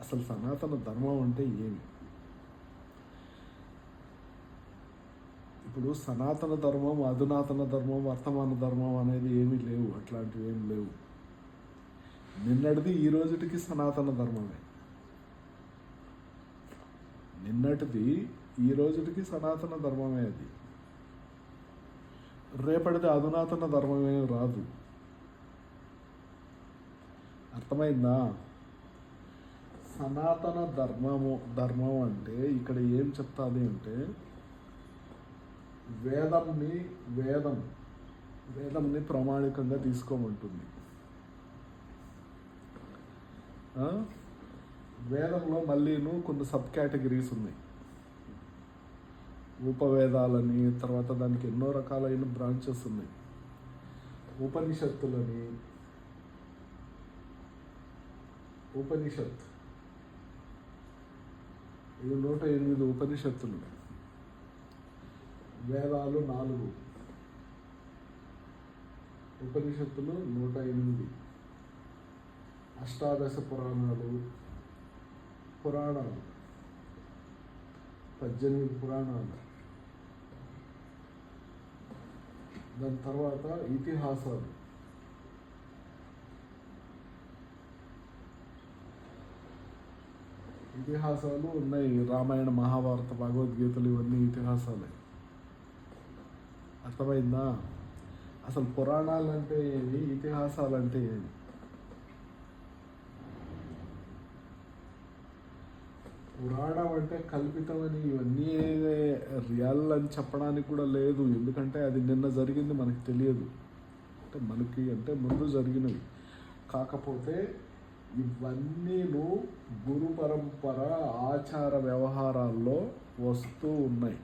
అసలు సనాతన ధర్మం అంటే ఏమి? ఇప్పుడు సనాతన ధర్మం అధునాతన ధర్మం వర్తమాన ధర్మం అనేది ఏమీ లేవు. అట్లాంటివి ఏమి లేవు. నిన్నటిది ఈ రోజుటికి సనాతన ధర్మమే. నిన్నటిది ఈ రోజుటికి సనాతన ధర్మమే అది. రేపటిది అధునాతన ధర్మమే రాదు. అర్థమైందా? సనాతన ధర్మము ధర్మం అంటే ఇక్కడ ఏం చెప్తాది అంటే వేదంని వేదం వేదంని ప్రామాణికంగా తీసుకోమంటుంది. వేదంలో మళ్ళీను కొన్ని సబ్ కేటగిరీస్ ఉన్నాయి. ఉపవేదాలని తర్వాత దానికి ఎన్నో రకాలైన బ్రాంచెస్ ఉన్నాయి. ఉపనిషత్తులని ఉపనిషత్ ఇది నూట ఎనిమిది ఉపనిషత్తులు. వేదాలు నాలుగు. ఉపనిషత్తులు నూట ఎనిమిది. అష్టాదశ పురాణాలు పురాణాలు. పద్దెనిమిది పురాణాలు. దాని తర్వాత ఇతిహాసాలు. ఇతిహాసాలు ఉన్నాయి. రామాయణ మహాభారత భగవద్గీతలు ఇవన్నీ ఇతిహాసాలే. అర్థమైందా? అసలు పురాణాలు అంటే ఏమి? ఇతిహాసాలు అంటే ఏమి? పురాణం అంటే కల్పితమని ఇవన్నీ రియల్ అని చెప్పడానికి కూడా లేదు. ఎందుకంటే అది నిన్న జరిగింది మనకు తెలియదు. అంటే మనకి అంటే ముందు జరిగినవి. కాకపోతే ఇవన్నీను గురు పరంపర ఆచార వ్యవహారాల్లో వస్తూ ఉన్నాయి.